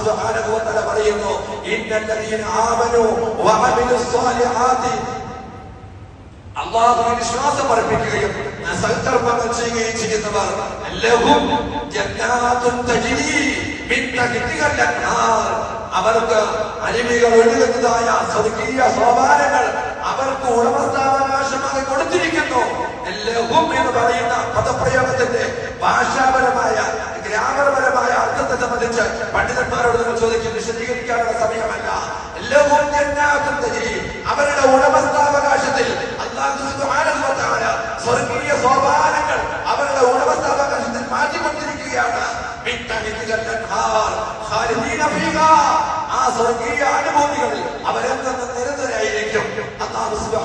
സുബ്ഹാനഹു വ പറയുന്നു ഇന്നല്ലദീന ആമനു വഅമിലുസ് സ്വാലിഹാത്തി അള്ളാഹുവിനെ വിശ്വാസം അർപ്പിക്കുകയും സൽക്കർമ്മങ്ങൾ ചെയ്യുകയും ചെയ്യുന്നവർ ലഹും ജന്നാതുൻ തജ്രി മിൻ തഹ്തിഹൽ അൻഹാർ. അവർക്ക് അരുവികൾ ഒഴുകുന്നതായ സ്വർഗീയ സോപാനങ്ങൾ അവർക്ക് ഉടമസ്ഥാവകാശമായി കൊടുത്തിരിക്കുന്നു. ലഹും എന്ന് പറയുന്ന പദപ്രയോഗത്തിന്റെ ഭാഷാപരമായ ചോദിക്കും വിശദീകരിക്കാനുള്ള സമയമല്ല. അവരുടെ ഉടമസ്ഥാവകാശത്തിൽ സ്വർഗീയ സോപാനങ്ങൾ അവരുടെ ഉടമസ്ഥാവകാശത്തിൽ മാറ്റിക്കൊണ്ടിരിക്കുകയാണ്. ആ സ്വർഗീയ അനുഭൂതികളിൽ അവരെന്തെന്ന് നിരന്തരായിരിക്കും വ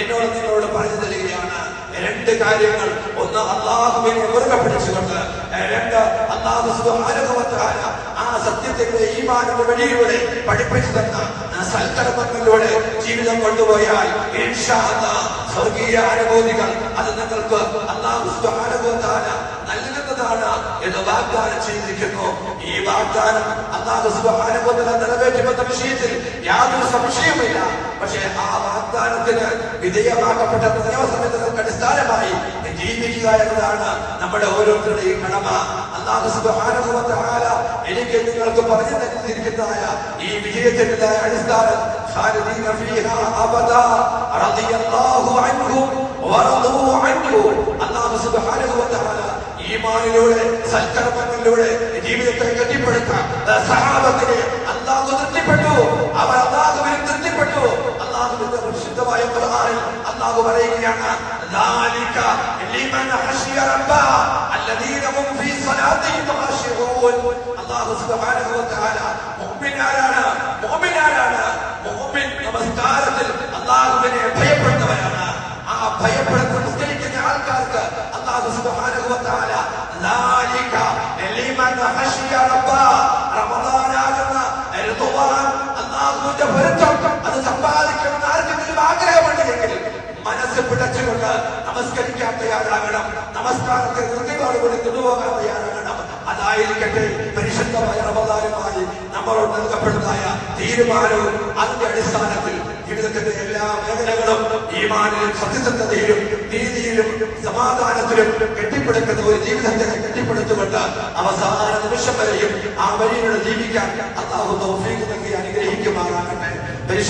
എന്നോട് നിങ്ങളോട് പറഞ്ഞു തരികയാണ് രണ്ട് കാര്യങ്ങൾ. ഒന്ന് അള്ളാഹുവിനെ മുറുകെ പിടിച്ചുകൊണ്ട് രണ്ട് അള്ളാഹു വ ആ സത്യത്തിന്റെ ഈമാനിന്റെ വഴിയിലൂടെ പഠിപ്പിച്ചു തന്ന സൽക്കർമ്മങ്ങളിലൂടെ ജീവിതം കൊണ്ടുപോയാൽ സ്വർഗീയ അനുഭൂതികൾ അത് നിങ്ങൾക്ക് അള്ളാഹു തആല നൽകുന്നതാണ് എന്ന് വാഗ്ദാനം ചെയ്തിരിക്കുന്നു. ഈ വാഗ്ദാനം അള്ളാഹു തആല നിറവേറ്റുമെന്ന വിഷയത്തിൽ യാതൊരു സംശയവുമില്ല. പക്ഷേ ആ വാഗ്ദാനത്തിന് വിധേയമാക്കപ്പെട്ട നിയമസമിതികൾക്ക് അടിസ്ഥാനമായി ജീവിക്കുക എന്നതാണ് നമ്മുടെ ഓരോരുത്തരുടെയും കടമ. എനിക്ക് നിങ്ങൾക്ക് പറഞ്ഞു തന്നിരിക്കുന്നതായ ഈ വിജയത്തിന്റെതായ അടിസ്ഥാനം ഖാലിദീന ഫീഹാ ജീവിതത്തെ റളിയല്ലാഹു അൻഹും വറദൂ അൻഹു അള്ളാഹു സുബ്ഹാനഹു വ തആല ഈമാനിലൂടെ സൽക്കർമ്മങ്ങളിലൂടെ ജീവിതത്തെ കെട്ടിപ്പടുത്ത സഹാബത്തിനെ അള്ളാഹു തൃപ്തിപ്പെട്ടു അവർ അള്ളാഹുവിനെ തൃപ്തിപ്പെട്ടു അള്ളാഹുവിന്റെ പരിശുദ്ധമായ ഖുർആനിൽ അള്ളാഹു പറയുകയാണ് ذلك لمن خشي ربه الذين هم في صلاتهم خاشعون അള്ളാഹു സുബ്ഹാനഹു വ തആല മുഅ്മിനാരാണ് മുഅ്മിനാരാണ് മുഅ്മിൻ നമസ്കാരത്തിൽ അള്ളാഹുവിനെ ഭയപ്പെടുന്നവരാണ് ആ ഭയപ്പെടുന്ന നിസ്കരിക്കുന്ന ആൾക്കാർക്ക് അള്ളാഹു സുബ്ഹാനഹു വ തആല ذلك لمن خشي ربه റമദാനാകുന്ന റിദ്വാൻ അള്ളാഹുവിന്റെ പൊരുത്തം പിടച്ചുകൊണ്ട് നമസ്കരിക്കാൻ തയ്യാറാകണം. നമസ്കാരത്തെ കൃത്യതയോടുകൂടി കൊണ്ടുപോകാൻ തയ്യാറാകണം. അതായിരിക്കട്ടെ പരിശുദ്ധമായ റമദാനുമായി നമ്മളോട് നൽകപ്പെടുന്നതായ തീരുമാനവും അതിന്റെ അടിസ്ഥാനത്തിൽ ജീവിതത്തിന്റെ എല്ലാ മേഖലകളും ഈമാനിലും സത്യസന്ധതയിലും നീതിയിലും സമാധാനത്തിലും കെട്ടിപ്പടുക്കുന്ന ഒരു ജീവിതത്തെ കെട്ടിപ്പടുത്തുകൊണ്ട് അവസാന നിമിഷം വരെയും ആ വഴിയിലൂടെ ജീവിക്കാൻ അള്ളാഹു തൗഫീഖ് നൽകി അനുഗ്രഹിക്കുമാറാകട്ടെ.